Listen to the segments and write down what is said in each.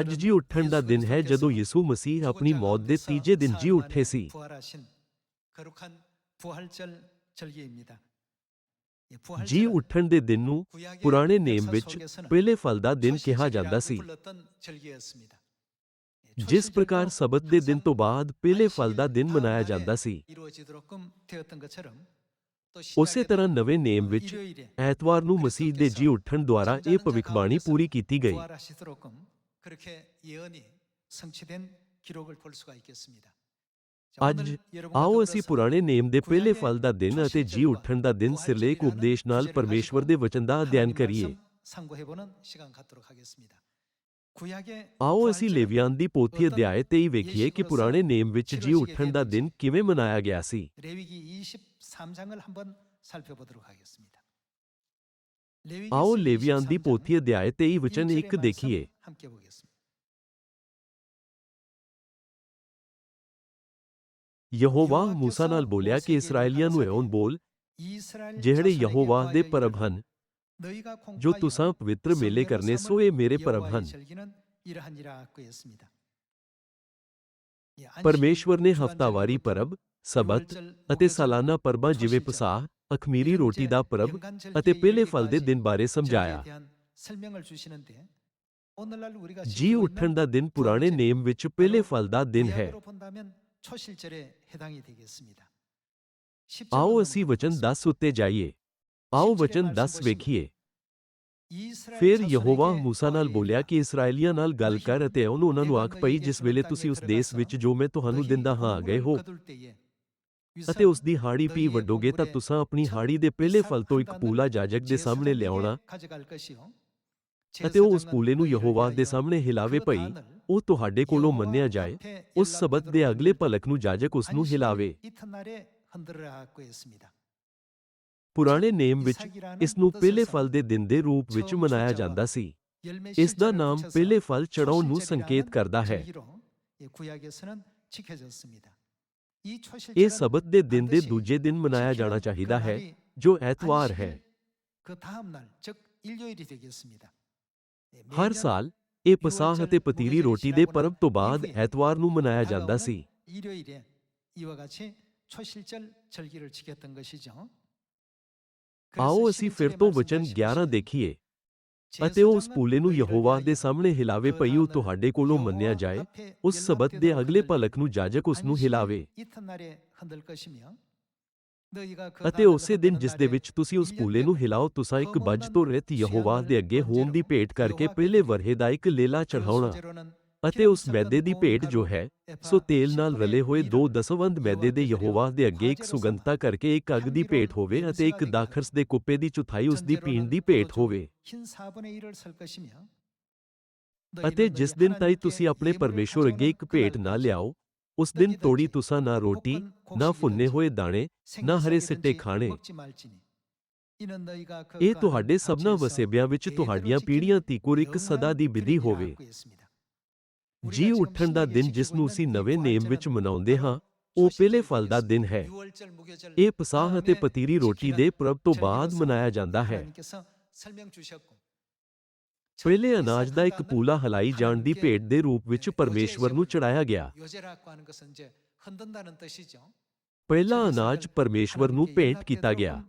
ਅੱਜ ਜੀ ਉੱਠਣ ਦਾ ਦਿਨ ਹੈ ਜਦੋਂ ਯਿਸੂ ਮਸੀਹ ਆਪਣੀ ਮੌਤ ਦੇ ਤੀਜੇ ਦਿਨ ਜੀ ਉੱਠੇ ਸੀ। ਜੀ ਉੱਠਣ ਦੇ ਦਿਨ ਨੂੰ ਪੁਰਾਣੇ ਨੇਮ ਵਿੱਚ ਪਹਿਲੇ ਫਲ ਦਾ ਦਿਨ ਕਿਹਾ ਜਾਂਦਾ ਸੀ। ਜਿਸ ਪ੍ਰਕਾਰ ਸਬਤ ਦੇ ਦਿਨ ਤੋਂ ਬਾਅਦ ਪਹਿਲੇ ਫਲ ਦਾ ਦਿਨ ਮਨਾਇਆ ਜਾਂਦਾ ਸੀ। ਉਸੇ ਤਰ੍ਹਾਂ ਨਵੇਂ ਨੇਮ ਵਿੱਚ ਐਤਵਾਰ ਨੂੰ ਮਸੀਹ ਦੇ ਜੀ ਉੱਠਣ ਦੁਆਰਾ ਇਹ ਭਵਿੱਖਬਾਣੀ ਪੂਰੀ ਕੀਤੀ ਗਈ। 부활하시도록끔 그렇게 예언이 성취된 기록을 볼 수가 있겠습니다. 자, ਅੱਜ 오늘 여러분과 ਆਓ ਅਸੀਂ 더불어서 ਪੁਰਾਣੇ ਨੇਮ ਦੇ ਪਹਿਲੇ ਫਲ ਦਾ ਦਿਨ ਅਤੇ ਜੀ ਉੱਠਣ ਦਾ ਦਿਨ ਸਿਰਲੇਖ ਉਪਦੇਸ਼ ਨਾਲ ਪਰਮੇਸ਼ਵਰ ਦੇ ਵਚਨ ਦਾ ਅਧਿਐਨ 하나님 ਕਰੀਏ 말씀 상고해보는 시간 갖도록 하겠습니다. 구약의 ਆਓ ਅਸੀਂ 부활절은 ਲੇਵੀਆਨ ਦੀ ਪੋਥੀ ਅਧਿਆਇ 23 ਵੇਖੀਏ ਕਿ ਪੁਰਾਣੇ ਨੇਮ ਵਿੱਚ ਜੀ ਉੱਠਣ ਦਾ ਦਿਨ ਕਿਵੇਂ ਮਨਾਇਆ ਗਿਆ ਸੀ 레위기 23장을 한번 살펴보도록 하겠습니다. ਆਓ ਲੇਵੀਆਂ ਦੀ ਪੋਥੀ ਅਧਿਆਇ 23 ਵਚਨ 1 ਦੇਖੀਏ ਯਹੋਵਾ موسی ਨਾਲ ਬੋਲਿਆ ਕਿ ਇਸرائیਲੀਆਂ ਨੂੰ ਇਉਂ ਬੋਲ ਜਿਹੜੇ ਯਹੋਵਾ ਦੇ ਪਰਬ ਹਨ ਜੋ ਤੁਸਾਂ ਪਵਿੱਤਰ ਮੇਲੇ ਕਰਨੇ ਸੋ ਇਹ ਮੇਰੇ ਪਰਬ ਹਨ ਪਰਮੇਸ਼ਵਰ ਨੇ ਹਫਤਾਵਾਰੀ ਪਰਬ ਸਬਤ ਅਤੇ ਸਾਲਾਨਾ ਪਰਬਾਂ ਜਿਵੇਂ ਪਸਾਹ ਅਖਮੀਰੀ ਰੋਟੀ ਦਾ ਪਰਬ ਅਤੇ ਪਹਿਲੇ ਫਲ ਦੇ ਦਿਨ ਬਾਰੇ ਸਮਝਾਇਆ ਜੀ ਉੱਠਣ ਦਾ ਦਿਨ ਪੁਰਾਣੇ ਨੇਮ ਵਿੱਚ ਪਹਿਲੇ ਫਲ ਦਾ ਦਿਨ ਹੈ ਆਓ ਅਸੀਂ ਵਚਨ 10 ਉੱਤੇ ਜਾਈਏ ਆਓ ਵਚਨ 10 ਵੇਖੀਏ ਫਿਰ ਯਹੋਵਾ موسی ਨਾਲ ਬੋਲਿਆ ਕਿ ਇਸرائیਲੀਆਂ ਨਾਲ ਗੱਲ ਕਰ ਅਤੇ ਉਹਨੂੰ ਉਹਨਾਂ ਨੂੰ ਆਖ ਪਈ ਜਿਸ ਵੇਲੇ ਤੁਸੀਂ ਉਸ ਦੇਸ਼ ਵਿੱਚ ਜੋ ਮੈਂ ਤੁਹਾਨੂੰ ਦਿੰਦਾ ਹਾਂ ਆ ਗਏ ਹੋ ਅਤੇ ਉਸ ਦੀ ਹਾੜੀ ਪੀ ਵੱਡੋਗੇ ਤਾਂ ਤੁਸੀਂ ਆਪਣੀ ਹਾੜੀ ਦੇ ਪਹਿਲੇ ਫਲ ਤੋਂ ਇੱਕ ਪੂਲਾ ਜਾਜਕ ਦੇ ਸਾਹਮਣੇ ਲਿਆਉਣਾ। ਅਤੇ ਉਹ ਉਸ ਪੂਲੇ ਨੂੰ ਯਹੋਵਾ ਦੇ ਸਾਹਮਣੇ ਹਿਲਾਵੇ ਪਈ ਉਹ ਤੁਹਾਡੇ ਕੋਲੋਂ ਮੰਨਿਆ ਜਾਏ ਉਸ ਸਬਤ ਦੇ ਅਗਲੇ ਭਲਕ ਨੂੰ ਜਾਜਕ ਉਸ ਨੂੰ ਹਿਲਾਵੇ। ਪੁਰਾਣੇ ਨੇਮ ਵਿੱਚ ਇਸ ਨੂੰ ਪਹਿਲੇ ਫਲ ਦੇ ਦਿਨ ਦੇ ਰੂਪ ਵਿੱਚ ਮਨਾਇਆ ਜਾਂਦਾ ਸੀ। ਇਸ ਦਾ ਨਾਮ ਪਹਿਲੇ ਫਲ ਚੜਾਉਣ ਨੂੰ ਸੰਕੇਤ ਕਰਦਾ ਹੈ। ਇਹ ਸਬਤ ਦੇ ਦਿਨ ਦੇ ਦੂਜੇ ਦਿਨ ਮਨਾਇਆ ਜਾਣਾ ਚਾਹੀਦਾ ਹੈ ਜੋ ਐਤਵਾਰ ਹੈ। ਹਰ ਸਾਲ ਇਹ ਪਸਾਹ ਅਤੇ ਪਤੀਲੀ ਰੋਟੀ ਦੇ ਪਰਬ ਤੋਂ ਬਾਅਦ ਐਤਵਾਰ ਨੂੰ ਮਨਾਇਆ ਜਾਂਦਾ ਸੀ। ਆਓ ਅਸੀਂ ਫਿਰ ਤੋਂ ਵਚਨ 11 ਦੇਖੀਏ। ਅਤੇ ਉਸ ਪੂਲੇ ਨੂੰ ਯਹੋਵਾ ਦੇ ਸਾਹਮਣੇ ਹਿਲਾਵੇ ਪਈ ਉਹ ਤੁਹਾਡੇ ਕੋਲੋਂ ਮੰਨਿਆ ਜਾਏ, ਉਸ ਸਬਤ ਦੇ ਅਗਲੇ ਭਲਕ ਨੂੰ ਜਾਜਕ ਉਸ ਨੂੰ ਹਿਲਾਵੇ। ਅਤੇ ਉਸੇ ਦਿਨ ਜਿਸ ਦੇ ਵਿੱਚ ਤੁਸੀਂ ਉਸ ਪੂਲੇ ਨੂੰ ਹਿਲਾਓ, ਤੁਸੀਂ ਇੱਕ ਬੱਜ ਤੋਂ ਰਹਿਤ ਯਹੋਵਾ ਦੇ ਅੱਗੇ ਹੋਮ ਦੀ ਭੇਟ ਕਰਕੇ ਪਹਿਲੇ ਵਰਹੇ ਦਾ ਇੱਕ ਲੇਲਾ ਚੜਾਉਣਾ ਅਤੇ ਉਸ ਮੈਦੇ ਦੀ ਭੇਟ ਜੋ ਹੈ ਸੋ ਤੇਲ ਨਾਲ ਰਲੇ ਹੋਏ ਦੋ ਦਸਵੰਦ ਮੈਦੇ ਦੇ ਯਹੋਵਾ ਦੇ ਅੱਗੇ ਇੱਕ ਸੁਗੰਧਤਾ ਕਰਕੇ ਇੱਕ ਅਗ ਦੀ ਭੇਟ ਹੋਵੇ ਅਤੇ ਇੱਕ ਦਾਖਰਸ ਦੇ ਕੁੱਪੇ ਦੀ ਚੁਥਾਈ ਉਸ ਦੀ ਪੀਣ ਦੀ ਭੇਟ ਹੋਵੇ। ਅਤੇ ਜਿਸ ਦਿਨ ਤਾਈ ਤੁਸੀਂ ਆਪਣੇ ਪਰਮੇਸ਼ਵਰ ਅੱਗੇ ਇੱਕ ਭੇਟ ਨਾ ਲਿਆਓ ਉਸ ਦਿਨ ਤੋੜੀ ਤੁਸਾਂ ਨਾ ਰੋਟੀ ਨਾ ਫੁੰਨੇ ਹੋਏ ਦਾਣੇ ਨਾ ਹਰੇ ਸਿੱਟੇ ਖਾਣੇ। ਇਹ ਤੁਹਾਡੇ ਸਭਨਾ ਵਸੇਬਿਆਂ ਵਿੱਚ ਤੁਹਾਡੀਆਂ ਪੀੜ੍ਹੀਆਂ ਤੀਕੁਰ ਇੱਕ ਸਦਾ ਦੀ ਵਿਧੀ ਹੋਵੇ। ਜੀ ਉੱਠਣ ਦਾ ਦਿਨ ਜਿਸ ਨੂੰ ਅਸੀਂ ਨਵੇਂ ਨੇਮ ਵਿੱਚ ਮਨਾਉਂਦੇ ਹਾਂ, ਉਹ ਪਹਿਲੇ ਫਲ ਦਾ ਦਿਨ ਹੈ। ਇਹ ਪਸਾਹ ਅਤੇ ਪਤੀਰੀ ਰੋਟੀ ਦੇ ਪ੍ਰਭ ਤੋਂ ਬਾਅਦ ਮਨਾਇਆ ਜਾਂਦਾ ਹੈ। ਪਹਿਲੇ ਅਨਾਜ ਦਾ ਇੱਕ ਪੂਲਾ ਹਲਾਈ ਜਾਣ ਦੀ ਭੇਟ ਦੇ ਰੂਪ ਵਿੱਚ ਪਰਮੇਸ਼ਵਰ ਨੂੰ ਚੜਾਇਆ ਗਿਆ। ਪਹਿਲਾ ਅਨਾਜ ਪਰਮੇਸ਼ਵਰ ਨੂੰ ਭੇਂਟ ਕੀਤਾ ਗਿਆ।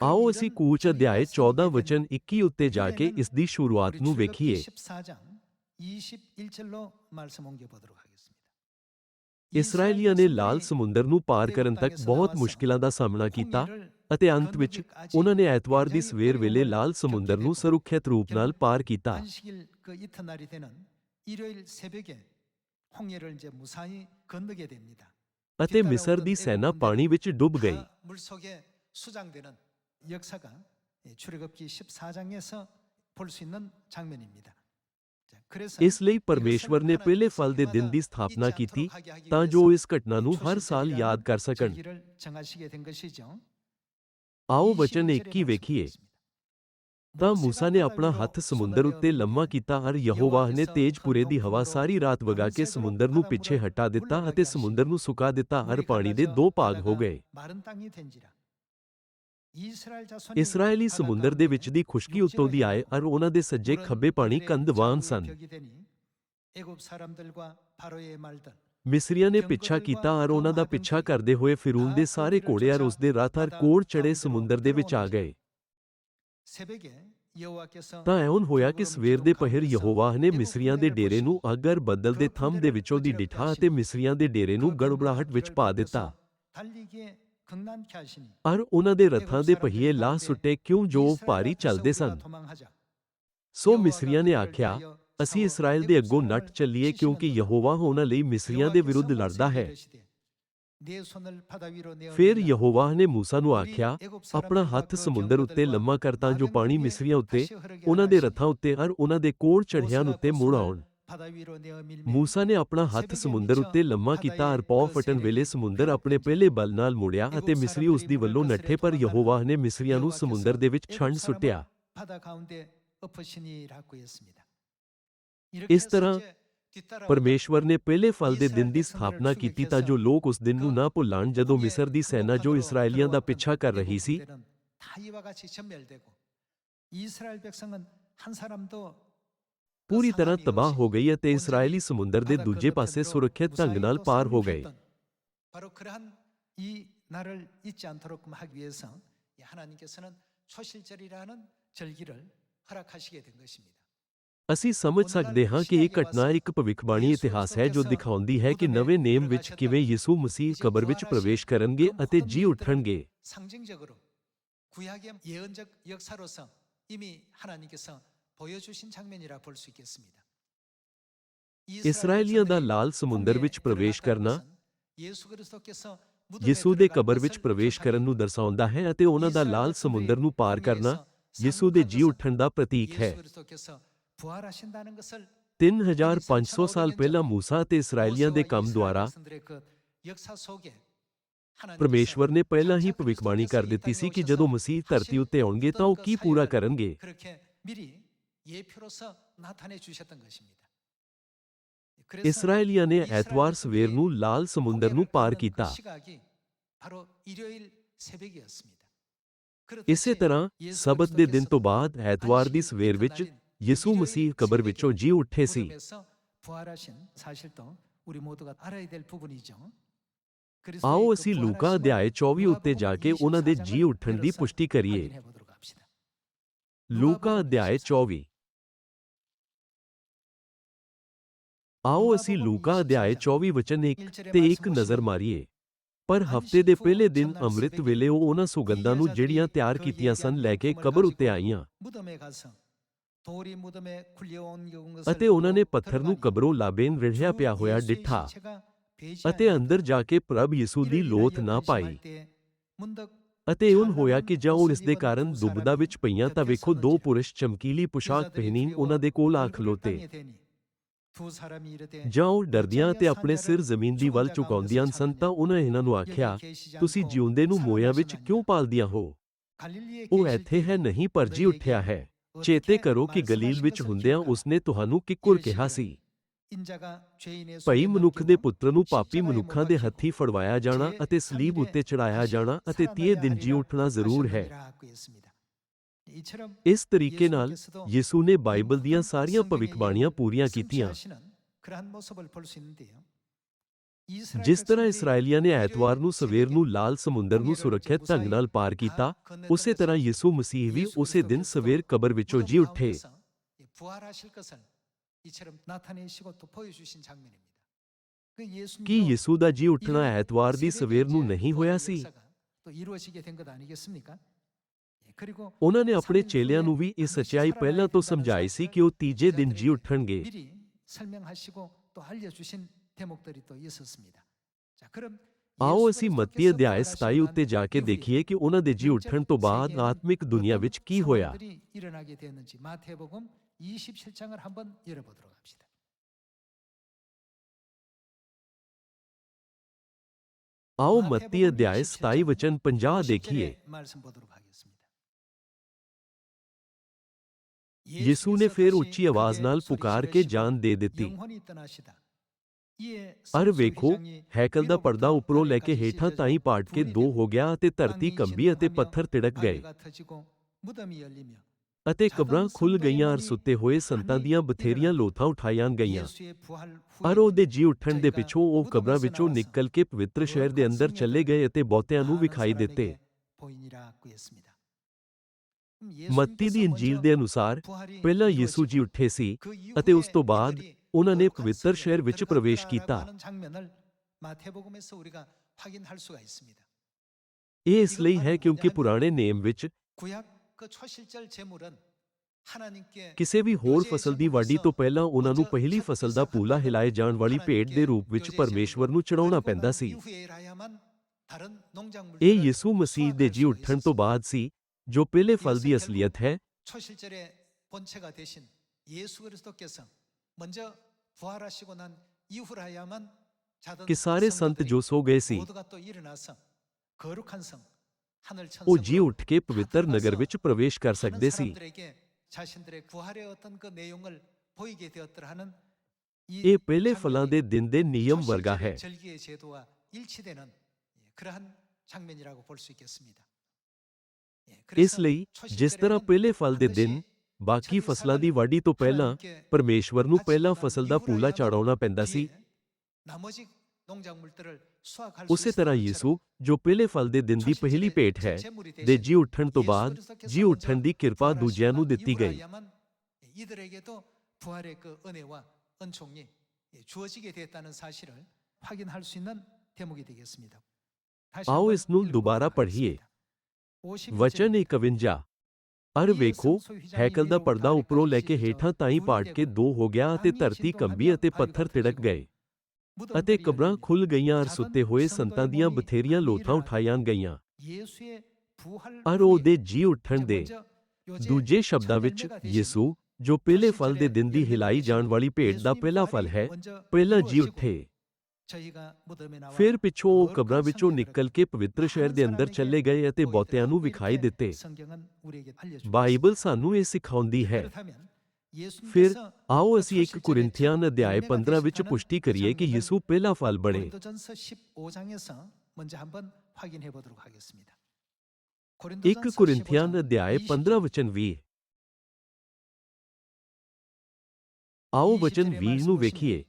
ਆਓ ਅਸੀਂ ਕੂਚ ਅਧਿਆਇ 14 ਵਚਨ 21 ਉੱਤੇ ਜਾ ਕੇ ਇਸ ਦੀ ਸ਼ੁਰੂਆਤ ਨੂੰ ਵੇਖੀਏ ਇਸਰਾਏਲੀਆਂ ਨੇ ਲਾਲ ਸਮੁੰਦਰ ਨੂੰ ਪਾਰ ਕਰਨ ਤੱਕ ਬਹੁਤ ਮੁਸ਼ਕਿਲਾਂ ਦਾ ਸਾਹਮਣਾ ਕੀਤਾ ਅਤੇ ਅੰਤ ਵਿੱਚ ਉਹਨਾਂ ਨੇ ਐਤਵਾਰ ਦੀ ਸਵੇਰ ਵੇਲੇ ਲਾਲ ਸਮੁੰਦਰ ਨੂੰ ਸੁਰੱਖਿਅਤ ਰੂਪ ਨਾਲ ਪਾਰ ਕੀਤਾ ਅਤੇ ਮਿਸਰ ਦੀ ਸੈਨਾ ਪਾਣੀ ਵਿੱਚ ਡੁੱਬ ਗਈ 수장되는 역사가 출애굽기 14장에서 볼 수 있는 장면입니다. ਇਸ ਲਈ ਪਰਮੇਸ਼ਵਰ ਨੇ ਪਹਿਲੇ ਫਲ ਦੇ ਦਿਨ ਦੀ ਸਥਾਪਨਾ ਕੀਤੀ ਤਾਂ ਜੋ ਇਸ ਘਟਨਾ ਨੂੰ ਹਰ ਸਾਲ ਯਾਦ ਕਰ ਸਕਣ ਆਓ ਵਚਨ 21 ਵੇਖੀਏ ਤਾਂ ਮੂਸਾ ਨੇ ਆਪਣਾ ਹੱਥ ਸਮੁੰਦਰ ਉੱਤੇ ਲੰਮਾ ਕੀਤਾ ਅਰ ਯਹੋਵਾਹ ਨੇ ਤੇਜਪੁਰੇ ਦੀ ਹਵਾ ਸਾਰੀ ਰਾਤ ਵਗਾ ਕੇ ਸਮੁੰਦਰ ਨੂੰ ਪਿੱਛੇ ਹਟਾ ਦਿੱਤਾ ਅਤੇ ਸਮੁੰਦਰ ਨੂੰ ਸੁਕਾ ਦਿੱਤਾ ਅਰ ਪਾਣੀ ਦੇ ਦੋ ਭਾਗ ਹੋ ਗਏ 이스라엘 자손이 ਇਸਰਾਇਲੀ ਸਮੁੰਦਰ ਦੇ ਵਿੱਚ ਦੀ ਖੁਸ਼ਕੀ ਉੱਤੋਂ ਦੀ ਆਏ ਅਰ ਉਹਨਾਂ ਦੇ ਸੱਜੇ ਖੱਬੇ ਪਾਣੀ ਕੰਧ ਸਨ ਮਿਸਰੀਆਂ ਨੇ ਪਿੱਛਾ ਕੀਤਾ ਅਰ ਉਹਨਾਂ ਦਾ ਪਿੱਛਾ ਕਰਦੇ ਹੋਏ ਫਿਰੂਨ ਦੇ ਸਾਰੇ ਘੋੜੇ ਅਰ ਉਸ ਦੇ ਰਾਤਾਰ ਕੋੜ ਚੜੇ ਸਮੁੰਦਰ ਦੇ ਵਿੱਚ ਆ ਗਏ ਤਾਂ ਐਉਂ ਹੋਇਆ ਕਿ ਸਵੇਰ ਦੇ ਪਹਿਰ ਯਹੋਵਾਹ ਨੇ ਮਿਸਰੀਆਂ ਦੇ ਡੇਰੇ ਨੂੰ ਅਗਰ ਬੱਦਲ ਦੇ ਥੰਮ ਦੇ ਵਿੱਚੋਂ ਦੀ ਡਿਠਾ ਅਤੇ ਮਿਸਰੀਆਂ ਦੇ ਡੇਰੇ ਨੂੰ ਗੜਬੜਾਹਟ ਵਿੱਚ ਪਾ ਦਿੱਤਾ ਪਰ ਉਹਨਾਂ ਦੇ ਰਥਾਂ ਦੇ ਪਹੀਏ ਲਾਹ ਸੁੱਟੇ ਕਿਉਂ ਜੋ ਭਾਰੀ ਚੱਲਦੇ ਸਨ? ਸੋ ਮਿਸਰੀਆਂ ਨੇ ਆਖਿਆ ਅਸੀਂ ਇਸਰਾਇਲ ਦੇ ਅੱਗੋਂ ਨੱਟ ਚੱਲੀਏ ਕਿਉਂਕਿ ਯਹੋਵਾ ਉਹਨਾਂ ਲਈ ਮਿਸਰੀਆਂ ਦੇ ਵਿਰੁੱਧ ਲੜਦਾ ਹੈ। ਫਿਰ ਯਹੋਵਾਹ ਨੇ موسی ਨੂੰ ਆਖਿਆ ਆਪਣਾ ਹੱਥ ਸਮੁੰਦਰ ਉੱਤੇ ਲੰਮਾ ਕਰ ਤਾਂ ਜੋ ਪਾਣੀ ਮਿਸਰੀਆਂ ਉੱਤੇ ਉਹਨਾਂ ਦੇ ਰਥਾਂ ਉੱਤੇ ਅਰ ਉਹਨਾਂ ਦੇ ਕੋੜ ਚੜ੍ਹਿਆਂ ਉੱਤੇ ਮੁੜ ਆਉਣ। ਮੂਸਾ ਨੇ ਆਪਣਾ ਹੱਥ ਸਮੁੰਦਰ ਉੱਤੇ ਲੰਮਾ ਕੀਤਾ ਅਰ ਪੌ ਫਟਣ ਵੇਲੇ ਸਮੁੰਦਰ ਆਪਣੇ ਪਹਿਲੇ ਬਲ ਨਾਲ ਮੁੜਿਆ ਅਤੇ ਮਿਸਰੀ ਉਸ ਦੀ ਵੱਲੋਂ ਨੱਠੇ ਪਰ ਯਹੋਵਾਹ ਨੇ ਮਿਸਰੀਆਂ ਨੂੰ ਸਮੁੰਦਰ ਦੇ ਵਿੱਚ ਛੰਡ ਸੁੱਟਿਆ ਇਸ ਤਰ੍ਹਾਂ ਪਰਮੇਸ਼ਵਰ ਨੇ ਪਹਿਲੇ ਫਲ ਦੇ ਦਿਨ ਦੀ ਸਥਾਪਨਾ ਕੀਤੀ ਤਾਂ ਜੋ ਲੋਕ ਉਸ ਦਿਨ ਨੂੰ ਨਾ ਭੁੱਲਣ ਜਦੋਂ ਮਿਸਰ ਦੀ ਸੈਨਾ ਜੋ ਇਸਰਾਏਲੀਆਂ ਦਾ ਪਿੱਛਾ ਕਰ ਰਹੀ ਸੀ ਪੂਰੀ ਤਰ੍ਹਾਂ ਤਬਾਹ ਹੋ ਗਈ ਅਤੇ ਇਸਰਾਏਲੀ ਸਮੁੰਦਰ ਦੇ ਦੂਜੇ ਪਾਸੇ ਸੁਰੱਖਿਅਤ ਢੰਗ ਨਾਲ ਪਾਰ ਹੋ ਗਏ 바로 그러한 이 날을 잊지 않도록 하기 위해서 하나님께서는 초실절이라는 절기를 허락하시게 된 것입니다. ਅਸੀਂ ਸਮਝ ਸਕਦੇ ਹਾਂ ਕਿ ਇਹ ਘਟਨਾ ਇੱਕ ਭਵਿੱਖਬਾਣੀ ਇਤਿਹਾਸ ਹੈ ਜੋ ਦਿਖਾਉਂਦੀ ਹੈ ਕਿ ਨਵੇਂ ਨੇਮ ਵਿੱਚ ਕਿਵੇਂ ਯਿਸੂ ਮਸੀਹ ਕਬਰ ਵਿੱਚ ਪ੍ਰਵੇਸ਼ ਕਰਨਗੇ ਅਤੇ ਜੀ ਉੱਠਣਗੇ 상징적으로 구약의 예언적 역사로서 이미 하나님께서 ਇਸਰਾਏਲੀਆਂ ਦਾ ਲਾਲ ਸਮੁੰਦਰ ਵਿੱਚ ਪ੍ਰਵੇਸ਼ ਕਰਨਾ ਯਿਸੂ ਦੇ ਕਬਰ ਵਿੱਚ ਪ੍ਰਵੇਸ਼ ਕਰਨ ਨੂੰ ਦਰਸਾਉਂਦਾ ਹੈ ਅਤੇ ਉਹਨਾਂ ਦਾ ਲਾਲ ਸਮੁੰਦਰ ਨੂੰ ਪਾਰ ਕਰਨਾ ਯਿਸੂ ਦੇ ਜੀ ਉੱਠਣ ਦਾ ਪ੍ਰਤੀਕ ਹੈ 3500 ਸਾਲ ਪਹਿਲਾਂ موسی ਤੇ ਇਸرائیਲੀਆਂ ਦੇ ਕੰਮ ਦੁਆਰਾ ਪਰਮੇਸ਼ਵਰ ਨੇ ਪਹਿਲਾਂ ਹੀ ਭਵਿੱਖਬਾਣੀ ਕਰ ਦਿੱਤੀ ਸੀ ਕਿ ਜਦੋਂ ਮਸੀਹ ਧਰਤੀ ਉੱਤੇ ਆਉਣਗੇ ਤਾਂ ਉਹ ਕੀ ਪੂਰਾ ਕਰਨਗੇ ਸਵੇਰ ਨੂੰ ਲਾਲ ਸਮੁੰਦਰ ਨੂੰ ਪਾਰ ਕੀਤਾ ਇਸੇ ਤਰ੍ਹਾਂ ਸਬਤ ਦੇ ਦਿਨ ਤੋਂ ਬਾਅਦ ਐਤਵਾਰ ਦੀ ਸਵੇਰ ਵਿੱਚ ਯਿਸੂ ਮਸੀਹ ਕਬਰ ਵਿੱਚੋਂ ਜੀ ਉੱਠੇ ਸੀ ਆਓ ਅਸੀਂ ਲੂਕਾ ਅਧਿਆਇ 24 ਉੱਤੇ ਜਾ ਕੇ ਉਹਨਾਂ ਦੇ ਜੀ ਉੱਠਣ ਦੀ ਪੁਸ਼ਟੀ ਕਰੀਏ ਲੂਕਾ ਅਧਿਆਇ 24 ਆਓ ਅਸੀਂ ਲੂਕਾ ਅਧਿਆਇ 24 ਵਚਨ 1 ਤੇ 1 ਨਜ਼ਰ ਮਾਰੀਏ। ਪਰ ਹਫ਼ਤੇ ਦੇ ਪਹਿਲੇ ਦਿਨ ਅੰਮ੍ਰਿਤ ਵੇਲੇ ਉਹ ਉਹਨਾਂ ਸੁਗੰਧਾਂ ਨੂੰ ਜਿਹੜੀਆਂ ਤਿਆਰ ਕੀਤੀਆਂ ਸਨ ਲੈ ਕੇ ਕਬਰ ਉੱਤੇ ਆਈਆਂ। ਅਤੇ ਉਹਨਾਂ ਨੇ ਪੱਥਰ ਨੂੰ ਕਬਰੋਂ ਲਾਬੇਨ ਰਿੜਿਆ ਪਿਆ ਹੋਇਆ ਡਿੱਠਾ ਅਤੇ ਅੰਦਰ ਜਾ ਕੇ ਪ੍ਰਭ ਯਿਸੂ ਦੀ ਲੋਥ ਨਾ ਪਾਈ। ਅਤੇ ਉਨ ਹੋਇਆ ਕਿ ਜਾਂ ਉਹ ਇਸ ਦੇ ਕਾਰਨ ਦੁਬਦਾ ਵਿੱਚ ਪਈਆਂ ਤਾਂ ਵੇਖੋ ਦੋ ਪੁਰਸ਼ ਚਮਕੀਲੀ ਪੁਸ਼ਾਕ ਪਹਿਨੀ ਉਹਨਾਂ ਦੇ ਕੋਲ ਆ ਖਲੋਤੇ ਜਾਂ ਉਹ ਡਰਦਿਆਂ ਤੇ ਆਪਣੇ ਸਿਰ ਜ਼ਮੀਨ ਦੀ ਵੱਲ ਝੁਕਾਉਂਦੀਆਂ ਸਨ ਤਾਂ ਉਹਨਾਂ ਇਹਨਾਂ ਨੂੰ ਆਖਿਆ ਤੁਸੀਂ ਜਿਉਂਦੇ ਨੂੰ ਮੋਇਆਂ ਵਿੱਚ ਕਿਉਂ ਪਾਲਦੀਆਂ ਹੋ ਉਹ ਇੱਥੇ ਹੈ ਨਹੀਂ ਪਰ ਜੀ ਉੱਠਿਆ ਹੈ ਚੇਤੇ ਕਰੋ ਕਿ ਗਲੀਲ ਵਿੱਚ ਹੁੰਦਿਆਂ ਉਸਨੇ ਤੁਹਾਨੂੰ ਕਿੱਕੁਰ ਕਿਹਾ ਸੀ ਭਈ ਮਨੁੱਖ ਦੇ ਪੁੱਤਰ ਨੂੰ ਪਾਪੀ ਮਨੁੱਖਾਂ ਦੇ ਹੱਥੀ ਫੜਵਾਇਆ ਜਾਣਾ ਅਤੇ ਸਲੀਬ ਉੱਤੇ ਚੜਾਇਆ ਜਾਣਾ ਅਤੇ 30 ਦਿਨ ਜੀ ਉੱਠਣਾ ਜ਼ਰੂਰ ਹੈ ਇਸ ਤਰੀਕੇ ਨਾਲ ਯਿਸੂ ਨੇ ਬਾਈਬਲ ਦੀਆਂ ਸਾਰੀਆਂ ਭਵਿੱਖਬਾਣੀਆਂ ਪੂਰੀਆਂ ਕੀਤੀਆਂ। ਜਿਸ ਤਰ੍ਹਾਂ ਇਸਰਾਏਲੀਆਂ ਨੇ ਐਤਵਾਰ ਨੂੰ ਸਵੇਰ ਨੂੰ ਲਾਲ ਸਮੁੰਦਰ ਨੂੰ ਸੁਰੱਖਿਅਤ ਢੰਗ ਨਾਲ ਪਾਰ ਕੀਤਾ ਉਸੇ ਤਰ੍ਹਾਂ ਯਿਸੂ ਮਸੀਹ ਵੀ ਉਸੇ ਦਿਨ ਸਵੇਰ ਕਬਰ ਵਿੱਚੋਂ ਜੀ ਉੱਠੇ। ਕੀ ਯਿਸੂ ਦਾ ਜੀ ਉੱਠਣਾ ਐਤਵਾਰ ਦੀ ਸਵੇਰ ਨੂੰ ਨਹੀਂ ਹੋਇਆ ਸੀ? ਉਹਨਾਂ ਨੇ ਆਪਣੇ ਚੇਲਿਆਂ ਨੂੰ ਵੀ ਇਹ ਸਚਾਈ ਪਹਿਲਾਂ ਤੋਂ ਸਮਝਾਈ ਸੀ ਕਿ ਉਹ ਤੀਜੇ ਦਿਨ ਜੀ ਉੱਠਣਗੇ। ਆਓ ਅਸੀਂ ਮੱਤੀ ਅਧਿਆਇ 27 ਉੱਤੇ ਜਾ ਕੇ ਦੇਖੀਏ ਕਿ ਉਹਨਾਂ ਦੇ ਜੀ ਉੱਠਣ ਤੋਂ ਬਾਅਦ ਆਤਮਿਕ ਦੁਨੀਆ ਵਿੱਚ ਕੀ ਹੋਇਆ? ਆਓ ਮੱਤੀ ਅਧਿਆਇ 27 ਵਚਨ 50 ਦੇਖੀਏ। ਯਿਸੂ ਨੇ ਫਿਰ ਉੱਚੀ ਆਵਾਜ਼ ਨਾਲ ਪੁਕਾਰ ਕੇ ਜਾਨ ਦੇ ਦਿੱਤੀ। ਅਰ ਵੇਖੋ ਹੈਕਲ ਦਾ ਪਰਦਾ ਉੱਪਰੋਂ ਲੈ ਕੇ ਹੇਠਾਂ ਤਾਈਂ ਪਾੜ ਕੇ ਦੋ ਹੋ ਗਿਆ ਅਤੇ ਧਰਤੀ ਕੰਬੀ ਅਤੇ ਪੱਥਰ ਤਿੜਕ ਗਏ। ਅਤੇ ਕਬਰਾਂ ਖੁੱਲ ਗਈਆਂ ਅਰ ਸੁੱਤੇ ਹੋਏ ਸੰਤਾਂ ਦੀਆਂ ਬਥੇਰੀਆਂ ਲੋਥਾਂ ਉਠਾਈਆਂ ਗਈਆਂ। ਅਰ ਉਹਦੇ ਜੀ ਉੱਠਣ ਦੇ ਪਿੱਛੋਂ ਉਹ ਕਬਰਾਂ ਵਿੱਚੋਂ ਨਿਕਲ ਕੇ ਪਵਿੱਤਰ ਸ਼ਹਿਰ ਦੇ ਅੰਦਰ ਚਲੇ ਗਏ ਅਤੇ ਬਹੁਤਿਆਂ ਨੂੰ ਵਿਖਾਈ ਦਿੱਤੇ। ਮੱਤੀ ਦੀ ਇੰਜੀਲ ਦੇ ਅਨੁਸਾਰ ਪਹਿਲਾਂ ਯਿਸੂ ਜੀ ਉੱਠੇ ਸੀ ਅਤੇ ਉਸ ਤੋਂ ਬਾਅਦ ਉਹਨਾਂ ਨੇ ਪਵਿੱਤਰ ਸ਼ਹਿਰ ਵਿੱਚ ਪ੍ਰਵੇਸ਼ ਕੀਤਾ ਇਹ ਇਸ ਲਈ ਹੈ ਕਿਉਂਕਿ ਪੁਰਾਣੇ ਨੇਮ ਵਿੱਚ ਕਿਸੇ ਵੀ ਹੋਰ ਫਸਲ ਦੀ ਵਾਢੀ ਤੋਂ ਪਹਿਲਾਂ ਉਹਨਾਂ ਨੂੰ ਪਹਿਲੀ ਫਸਲ ਦਾ ਪੂਲਾ ਹਿਲਾਏ ਜਾਣ ਵਾਲੀ ਭੇਟ ਦੇ ਰੂਪ ਵਿੱਚ ਪਰਮੇਸ਼ਵਰ ਨੂੰ ਚੜਾਉਣਾ ਪੈਂਦਾ ਸੀ। ਇਹ ਯਿਸੂ ਮਸੀਹ ਦੇ ਜੀ ਉੱਠਣ ਤੋਂ ਬਾਅਦ ਸੀ जो पेले फर्जी असलियत है कि सारे संत जो सो गए सी ਉਹ ਜੀ ਉੱਠ ਕੇ ਪਵਿੱਤਰ ਨਗਰ ਵਿੱਚ ਪ੍ਰਵੇਸ਼ ਕਰ ਸਕਦੇ ਸੀ ਇਹ ਪਹਿਲੇ ਫਲਾਂ ਦੇ ਦਿਨ ਦੇ ਨਿਯਮ ਵਰਗਾ ਹੈ ਇਸ ਲਈ ਜਿਸ ਤਰ੍ਹਾਂ ਪਹਿਲੇ ਫਲ ਦੇ ਦਿਨ ਬਾਕੀ ਫਸਲਾਂ ਦੀ ਵਾਢੀ ਤੋਂ ਪਹਿਲਾਂ ਪਰਮੇਸ਼ਵਰ ਨੂੰ ਪਹਿਲਾਂ ਫਸਲ ਦਾ ਪੂਲਾ ਚੜਾਉਣਾ ਪੈਂਦਾ ਸੀ। ਉਸੇ ਤਰ੍ਹਾਂ ਯੀਸੂ ਜੋ ਪਹਿਲੇ ਫਲ ਦੇ ਦਿਨ ਦੀ ਪਹਿਲੀ ਭੇਟ ਹੈ ਦੇ ਜੀ ਉੱਠਣ ਤੋਂ ਬਾਅਦ ਜੀ ਉੱਠਣ ਦੀ ਕਿਰਪਾ ਦੂਜਿਆਂ ਨੂੰ ਦਿੱਤੀ ਗਈ। ਆਓ ਇਸ ਨੂੰ ਦੁਬਾਰਾ ਪੜ੍ਹੀਏ ਵਚਨ 51 ਅਰ ਵੇਖੋ ਹੈਕਲ ਦਾ ਪਰਦਾ ਉੱਪਰੋਂ ਲੈ ਕੇ ਹੇਠਾਂ ਤਾਈਂ ਪਾੜ ਕੇ ਦੋ ਹੋ ਗਿਆ ਅਤੇ ਧਰਤੀ ਕੰਬੀ ਅਤੇ ਪੱਥਰ ਤਿੜਕ ਗਏ। ਅਤੇ ਕਬਰਾਂ ਖੁੱਲ ਗਈਆਂ ਅਰ ਸੁੱਤੇ ਹੋਏ ਸੰਤਾਂ ਦੀਆਂ ਬਥੇਰੀਆਂ ਲੋਥਾਂ ਉਠਾਈਆਂ ਗਈਆਂ। ਅਰ ਉਹਦੇ ਜੀ ਉੱਠਣ ਦੇ ਦੂਜੇ ਸ਼ਬਦਾਂ ਵਿੱਚ ਯਿਸੂ ਜੋ ਪਹਿਲੇ ਫਲ ਦੇ ਦਿਨ ਦੀ ਹਿਲਾਈ ਜਾਣ ਵਾਲੀ ਭੇਡ ਦਾ ਪਹਿਲਾ ਫਲ ਹੈ ਪਹਿਲਾ ਜੀ ਉੱਠੇ। ਫਿਰ ਪਿੱਛੋਂ ਉਹ ਕਬਰਾਂ ਵਿੱਚੋਂ ਨਿਕਲ ਕੇ ਪਵਿੱਤਰ ਸ਼ਹਿਰ ਦੇ ਅੰਦਰ ਚੱਲੇ ਗਏ ਅਤੇ ਬਹੁਤਿਆਂ ਨੂੰ ਵਿਖਾਈ ਦਿੱਤੇ ਬਾਈਬਲ ਸਾਨੂੰ ਇਹ ਸਿਖਾਉਂਦੀ ਹੈ ਫਿਰ ਆਓ ਅਸੀਂ 1 ਕੋਰਿੰਥੀਆਂ ਅਧਿਆਇ 15 ਵਿੱਚ ਪੁਸ਼ਟੀ ਕਰੀਏ ਕਿ ਯਿਸੂ ਪਹਿਲਾ ਫਲ ਬਣੇ ਇੱਕ ਕੋਰਿੰਥੀਆਂ ਅਧਿਆਇ 15 ਵਚਨ 20 ਆਓ ਵਚਨ 20 ਨੂੰ ਵੇਖੀਏ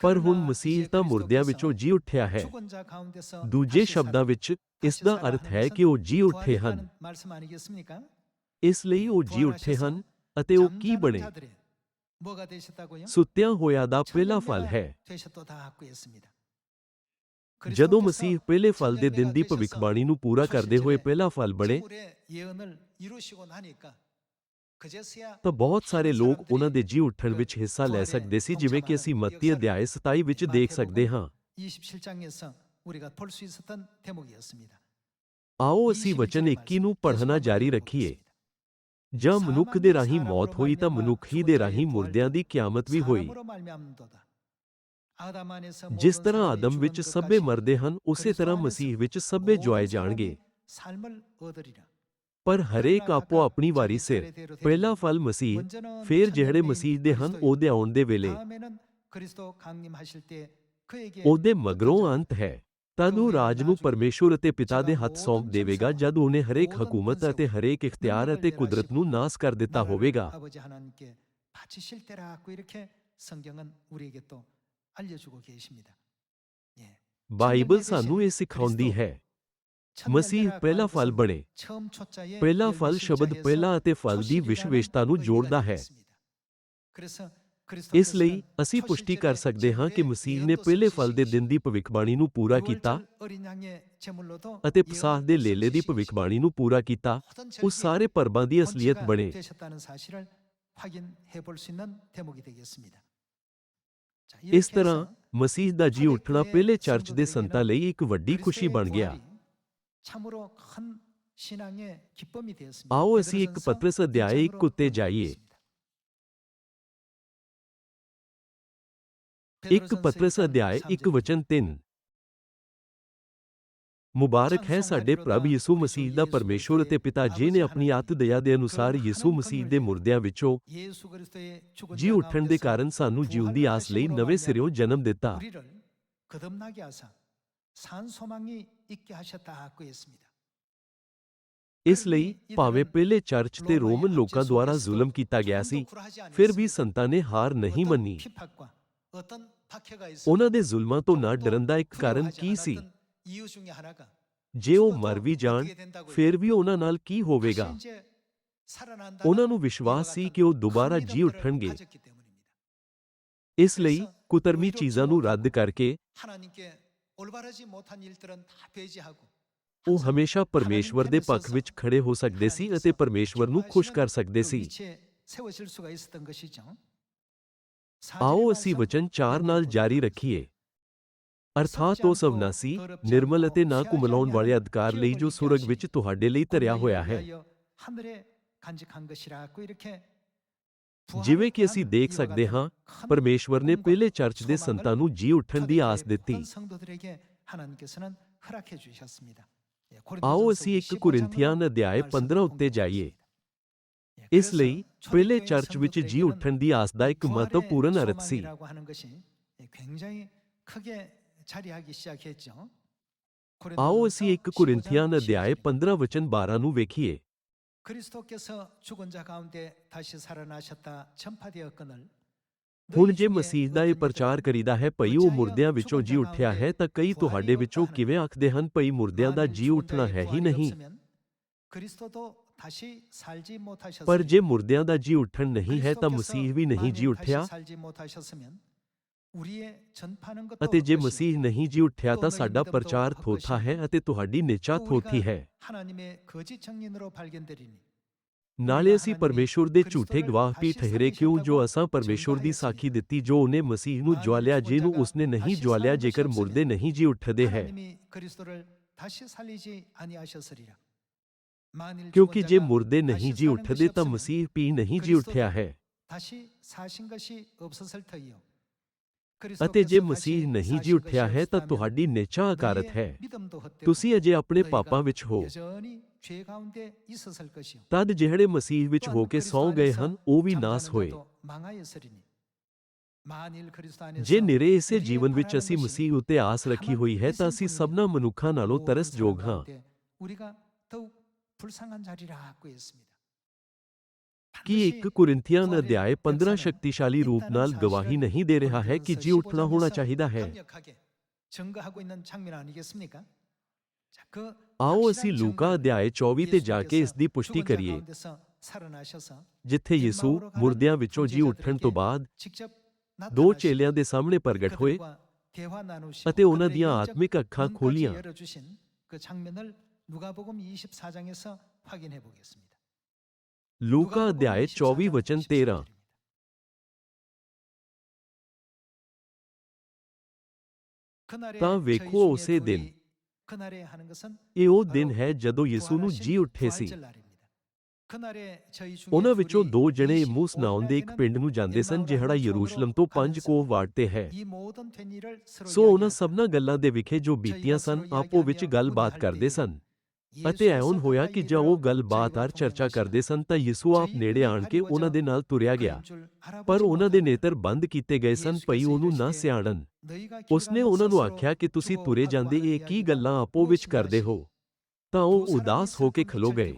ਪਰ ਹੁਣ ਮਸੀਹ ਤਾਂ ਮੁਰਦਿਆਂ ਵਿੱਚੋਂ ਜੀ ਉੱਠਿਆ ਹੈ। ਦੂਜੇ ਸ਼ਬਦਾਂ ਵਿੱਚ ਇਸ ਦਾ ਅਰਥ ਹੈ ਕਿ ਉਹ ਜੀ ਉੱਠੇ ਹਨ। ਇਸ ਲਈ ਉਹ ਜੀ ਉੱਠੇ ਹਨ ਅਤੇ ਉਹ ਕੀ ਬਣੇ? ਸੁੱਤਿਆਂ ਹੋਇਆ ਦਾ ਪਹਿਲਾ ਫਲ ਹੈ। ਜਦੋਂ ਮਸੀਹ ਪਹਿਲੇ ਫਲ ਦੇ ਦਿਨ ਦੀ ਭਵਿੱਖਬਾਣੀ ਨੂੰ ਪੂਰਾ ਕਰਦੇ ਹੋਏ ਪਹਿਲਾ ਫਲ ਬਣੇ ਤਾਂ ਬਹੁਤ ਸਾਰੇ ਲੋਕ ਉਹਨਾਂ ਦੇ ਜੀ ਉੱਠਣ ਵਿੱਚ ਹਿੱਸਾ ਲੈ ਸਕਦੇ ਸੀ, ਜਿਵੇਂ ਕਿ ਅਸੀਂ ਮੱਤੀ ਅਧਿਆਇ 27 ਵਿੱਚ ਦੇਖ ਸਕਦੇ ਹਾਂ। ਆਓ ਅਸੀਂ ਵਚਨ 21 ਨੂੰ ਪੜ੍ਹਨਾ ਜਾਰੀ ਰੱਖੀਏ। ਜਾਂ ਮਨੁੱਖ ਦੇ ਰਾਹੀਂ ਮੌਤ ਹੋਈ ਤਾਂ ਮਨੁੱਖ ਹੀ ਦੇ ਰਾਹੀਂ ਮੁਰਦਿਆਂ ਦੀ ਕਿਆਮਤ ਵੀ ਹੋਈ। ਜਿਸ ਤਰ੍ਹਾਂ ਆਦਮ ਵਿੱਚ ਸਭੇ ਮਰਦੇ ਹਨ, ਉਸੇ ਤਰ੍ਹਾਂ ਮਸੀਹ ਵਿੱਚ ਸਭੇ ਜੁਆਏ ਜਾਣਗੇ। ਪਰ ਹਰੇਕ ਆਪੋ ਆਪਣੀ ਵਾਰੀ ਸਿਰ। ਪਹਿਲਾ ਫਲ ਮਸੀਹ, ਫਿਰ ਜਿਹੜੇ ਮਸੀਹ ਦੇ ਹਨ, ਉਹਦੇ ਆਉਣ ਦੇ ਵੇਲੇ। ਉਹਦੇ ਮਗਰੋਂ ਅੰਤ ਹੈ। ਤਦ ਉਹ ਰਾਜ ਨੂੰ ਪਰਮੇਸ਼ਵਰ ਅਤੇ ਪਿਤਾ ਦੇ ਹੱਥ ਸੌਂਪ ਦੇਵੇਗਾ, ਜਦ ਉਹਨੇ ਹਰੇਕ ਹਕੂਮਤ ਅਤੇ ਹਰੇਕ ਇਖਤਿਆਰ ਅਤੇ ਕੁਦਰਤ ਨੂੰ ਨਾਸ ਕਰ ਦਿੱਤਾ ਹੋਵੇਗਾ। ਬਾਈਬਲ ਸਾਨੂੰ ਇਹ ਸਿਖਾਉਂਦੀ ਹੈ ਮਸੀਹ ਪਹਿਲਾ ਫਲ ਬਣੇ। ਪਹਿਲਾ ਫਲ ਸ਼ਬਦ ਪਹਿਲਾ ਅਤੇ ਫਲ ਦੀ ਵਿਸ਼ੇਸ਼ਤਾ ਨੂੰ ਜੋੜਦਾ ਹੈ ਇਸ ਲਈ ਅਸੀਂ ਪੁਸ਼ਟੀ ਕਰ ਸਕਦੇ ਹਾਂ ਕਿ ਮਸੀਹ ਨੇ ਪਹਿਲੇ ਫਲ ਦੇ ਦਿਨ ਦੀ ਭਵਿੱਖਬਾਣੀ ਨੂੰ ਪੂਰਾ ਕੀਤਾ ਅਤੇ ਪਸਾਹ ਦੇ ਲੇਲੇ ਦੀ ਭਵਿੱਖਬਾਣੀ ਨੂੰ ਪੂਰਾ ਕੀਤਾ। ਉਹ ਸਾਰੇ ਪਰਬਾਂ ਦੀ ਅਸਲੀਅਤ ਬਣੇ। ਇਸ ਤਰ੍ਹਾਂ ਮਸੀਹ ਦਾ ਜੀ ਉੱਠਣਾ ਪਹਿਲੇ ਚਰਚ ਦੇ ਸੰਤਾਂ ਲਈ ਇੱਕ ਵੱਡੀ ਖੁਸ਼ੀ ਬਣ ਗਿਆ। 참으로 큰 신앙의 기쁨이 되었습니다. 아오스이 그 파트서 대하여 그때 자이에 एक पत्रस अध्याय एक वचन तीन मुबारक है साढ़े प्रभ यीशु मसीह का परमेश्वर पिता जी ने अपनी आत दया के अनुसार यसु मसीह के मुरद्या जी उठन के कारण सानू जीवन की आस लिये नवे सिरों जन्म दिता 산 소망이 있게 하셨다고 했습니다. ਇਸ ਲਈ ਭਾਵੇਂ ਪਹਿਲੇ ਚਰਚ ਤੇ ਰੋਮਨ ਲੋਕਾਂ ਦੁਆਰਾ ਜ਼ੁਲਮ ਕੀਤਾ ਗਿਆ ਸੀ ਫਿਰ ਵੀ ਸੰਤਾਂ ਨੇ ਹਾਰ ਨਹੀਂ ਮੰਨੀ ਉਹਨਾਂ ਦੇ ਜ਼ੁਲਮਾਂ ਤੋਂ ਨਾ ਡਰਨ ਦਾ ਇੱਕ ਕਾਰਨ ਕੀ ਸੀ ਜੇ ਉਹ ਮਰ ਵੀ ਜਾਣ ਫਿਰ ਵੀ ਉਹਨਾਂ ਨਾਲ ਕੀ ਹੋਵੇਗਾ ਉਹਨਾਂ ਨੂੰ ਵਿਸ਼ਵਾਸ ਸੀ ਕਿ ਉਹ ਦੁਬਾਰਾ ਜੀ ਉੱਠਣਗੇ ਇਸ ਲਈ ਕੁਤਰਮੀ ਚੀਜ਼ਾਂ ਨੂੰ ਰੱਦ ਕਰਕੇ ਉਹ ਹਮੇਸ਼ਾ ਪਰਮੇਸ਼ਵਰ ਦੇ ਪੱਖ ਵਿੱਚ ਖੜੇ ਹੋ ਸਕਦੇ ਸੀ ਅਤੇ ਪਰਮੇਸ਼ਵਰ ਨੂੰ ਖੁਸ਼ ਕਰ ਸਕਦੇ ਸੀ। ਆਓ ਅਸੀਂ ਵਚਨ 4 ਨਾਲ ਜਾਰੀ ਰੱਖੀਏ। ਅਰਥਾਤ ਉਹ ਸਵਨਾਸੀ ਨਿਰਮਲ ਅਤੇ ਨਾ ਕੁਮਲਾਉਣ ਵਾਲੇ ਅਧਿਕਾਰ ਲਈ ਜੋ ਸੁਰਗ ਵਿੱਚ ਤੁਹਾਡੇ ਲਈ ਧਰਿਆ ਹੋਇਆ ਹੈ। ਜਿਵੇਂ ਕਿ ਅਸੀਂ ਦੇਖ ਸਕਦੇ ਹਾਂ ਪਰਮੇਸ਼ਵਰ ਨੇ ਪਹਿਲੇ ਚਰਚ ਦੇ ਸੰਤਾਂ ਨੂੰ ਜੀ ਉੱਠਣ ਦੀ ਆਸ ਦਿੱਤੀ ਆਓ ਅਸੀਂ 1 ਕੋਰਿੰਥੀਆਂ ਅਧਿਆਇ 15 ਉੱਤੇ ਜਾਈਏ ਇਸ ਲਈ ਪਹਿਲੇ ਚਰਚ ਵਿੱਚ ਜੀ ਉੱਠਣ ਦੀ ਆਸ ਦਾ ਇੱਕ ਮਹੱਤਵਪੂਰਨ ਅਰਥ ਸੀ ਆਓ ਅਸੀਂ 1 ਕੋਰਿੰਥੀਆਂ ਅਧਿਆਇ 15 ਵਚਨ 12 ਨੂੰ ਵੇਖੀਏ ਹੁਣ ਜੇ ਮਸੀਹ ਦਾ ਇਹ ਪ੍ਰਚਾਰ ਕਰੀਦਾ ਹੈ ਭਈ ਉਹ ਮੁਰਦਿਆਂ ਵਿੱਚੋਂ ਜੀ ਉੱਠਿਆ ਹੈ ਤਾਂ ਕਈ ਤੁਹਾਡੇ ਵਿੱਚੋਂ ਕਿਵੇਂ ਆਖਦੇ ਹਨ ਭਈ ਮੁਰਦਿਆਂ ਦਾ ਜੀ ਉੱਠਣਾ ਹੈ ਹੀ ਨਹੀਂ ਪਰ ਜੇ ਮੁਰਦਿਆਂ ਦਾ ਜੀ ਉੱਠਣ ਨਹੀਂ ਹੈ ਤਾਂ ਮਸੀਹ ਵੀ ਨਹੀਂ ਜੀ ਉੱਠਿਆ ਅਤੇ ਜੇ ਮਸੀਹ ਨਹੀਂ ਜੀ ਉੱਠਿਆ ਤਾਂ ਸਾਡਾ ਪ੍ਰਚਾਰ ਥੋਥਾ ਹੈ ਅਤੇ ਤੁਹਾਡੀ ਨਿਚਾ ਥੋਥੀ ਹੈ 하나님의 거짓 청년으로 발견되리니 ਨਾਲੇ ਅਸੀਂ ਪਰਮੇਸ਼ੁਰ ਦੇ ਝੂਠੇ ਗਵਾਹ ਵੀ ਠਹਿਰੇ ਕਿਉਂ ਜੋ ਅਸਾਂ ਪਰਮੇਸ਼ੁਰ ਦੀ ਸਾਖੀ ਦਿੱਤੀ ਜੋ ਉਹਨੇ ਮਸੀਹ ਨੂੰ ਜਵਾਲਿਆ ਜਿਹਨੂੰ ਉਸਨੇ ਨਹੀਂ ਜਵਾਲਿਆ ਜੇਕਰ ਮੁਰਦੇ ਨਹੀਂ ਜੀ ਉੱਠਦੇ ਹੈ 하나님이 그리스도를 다시 살리지 아니하셨으리라. 만일 ਕਿਉਂਕਿ 죽은 ਜੇ 자가 ਮੁਰਦੇ 다시 ਨਹੀਂ ਜੀ 사는 ਉੱਠਦੇ 것이 ਤਾਂ 없으면 ਮਸੀਹ ਵੀ ਨਹੀਂ ਜੀ ਉੱਠਿਆ ਹੈ 다시 사신 것이 없었을 터이요. ਅਤੇ ਜੇ 그리스도께서 ਮਸੀਹ 다시 ਨਹੀਂ ਜੀ 사신 ਉੱਠਿਆ 것이 ਹੈ ਤਾਂ 없다면 ਤੁਹਾਡੀ ਨਿਚਾ ਅਕਾਰਤ 너희의 ਹੈ 믿음도 헛되고 ਤੁਸੀਂ ਅਜੇ ਆਪਣੇ 너희가 ਪਾਪਾਂ ਵਿੱਚ ਹੋ 여전히 죄 가운데 있었을 것이요. ਤਦ ਜਿਹੜੇ ਮਸੀਹ ਵਿੱਚ ਹੋ 또한 ਕੇ 그리스도 ਸੌ ਗਏ 안에서 ਹਨ ਉਹ ਵੀ 잠자는 ਨਾਸ ਹੋਏ 자도 망하였으리니. 만일 그리스도 안에서 ਜੇ ਨਿਰੇ ਇਸੇ 우리의 ਜੀਵਨ ਵਿੱਚ 바라는 ਅਸੀਂ 것이 ਮਸੀਹ ਉੱਤੇ ਆਸ ਰੱਖੀ ਹੋਈ ਹੈ ਤਾਂ ਅਸੀਂ ਸਭਨਾ ਮਨੁੱਖਾਂ ਨਾਲੋਂ 모든 ਤਰਸਯੋਗ 사람 ਹਾਂ 가운데 우리가 더욱 불쌍한 자리라고 했습니다. ਕੀ 반드시 1 ਕੁਰਿੰਥੀਆਂ 부활의 ਅਧਿਆਇ 15 역사는 ਸ਼ਕਤੀਸ਼ਾਲੀ ਰੂਪ 있다는 ਨਾਲ 사실을 ਗਵਾਹੀ ਨਹੀਂ ਦੇ ਰਿਹਾ ਹੈ ਕਿ ਜੀ ਉੱਠਣਾ ਹੋਣਾ ਚਾਹੀਦਾ ਹੈ 강력하게 증거하고 있는 장면 아니겠습니까? 자, 그 ਆਓ ਅਸੀਂ 확실한 ਲੂਕਾ 증거를 ਅਧਿਆਇ 24 ਤੇ ਜਾ ਕੇ ਇਸ ਦੀ 예수께서 ਪੁਸ਼ਟੀ 죽은 자 ਕਰੀਏ 가운데서 살아나셔서 ਜਿੱਥੇ ਯਿਸੂ ਮੁਰਦਿਆਂ ਵਿੱਚੋਂ ਜੀ ਉੱਠਣ ਤੋਂ ਬਾਅਦ 직접 ਦੋ 나타나시고 ਚੇਲਿਆਂ ਦੇ ਸਾਹਮਣੇ ਪ੍ਰਗਟ ਹੋਏ 그들과 대화 나누시고 ਅਤੇ ਉਹਨਾਂ 그들의 ਦੀਆਂ 영적 ਆਤਮਿਕ ਅੱਖਾਂ 눈까지 ਖੋਲੀਆਂ 열어주신 그 장면을 누가복음 24장에서 확인해 보겠습니다. ਲੂਕਾ ਅਧਿਆਇ 24 ਵਚਨ 13 ਤਾਂ ਵੇਖੋ ਉਸੇ ਦਿਨ ਇਹ ਉਹ ਦਿਨ ਹੈ ਜਦੋਂ ਯਿਸੂ ਨੂੰ ਜੀ ਉੱਠੇ ਸੀ ਉਹਨਾਂ ਵਿੱਚੋਂ ਦੋ ਜਣੇ ਮੂਸ ਨਾਉਂ ਦੇ ਇੱਕ ਪਿੰਡ ਨੂੰ ਜਾਂਦੇ ਸਨ ਜਿਹੜਾ ਯਰੂਸ਼ਲਮ ਤੋਂ ਪੰਜ ਕੋਹ ਵਾਟ ਤੇ ਹੈ ਸੋ ਉਹਨਾਂ ਸਭਨਾ ਗੱਲਾਂ ਦੇ ਵਿਖੇ ਜੋ ਬੀਤੀਆਂ ਸਨ ਆਪੋ ਵਿੱਚ ਗੱਲਬਾਤ ਕਰਦੇ ਸਨ ਅਤੇ ਐਉਂ ਹੋਇਆ ਕਿ ਜਦ ਉਹ ਗੱਲਬਾਤ ਆਰ ਚਰਚਾ ਕਰਦੇ ਸਨ ਤਾਂ ਯਿਸੂ ਆਪ ਨੇੜੇ ਆਣ ਕੇ ਉਹਨਾਂ ਦੇ ਨਾਲ ਤੁਰਿਆ ਗਿਆ ਪਰ ਉਹਨਾਂ ਦੇ ਨੇਤਰ ਬੰਦ ਕੀਤੇ ਗਏ ਸਨ ਪਈ ਉਹਨੂੰ ਨਾ ਸਿਆਣਨ ਉਸਨੇ ਉਹਨਾਂ ਨੂੰ ਆਖਿਆ ਕਿ ਤੁਸੀਂ ਤੁਰੇ ਜਾਂਦੇ ਇਹ ਕੀ ਗੱਲਾਂ ਆਪੋ ਵਿੱਚ ਕਰਦੇ ਹੋ ਤਾਂ ਉਹ ਉਦਾਸ ਹੋ ਕੇ ਖਲੋ ਗਏ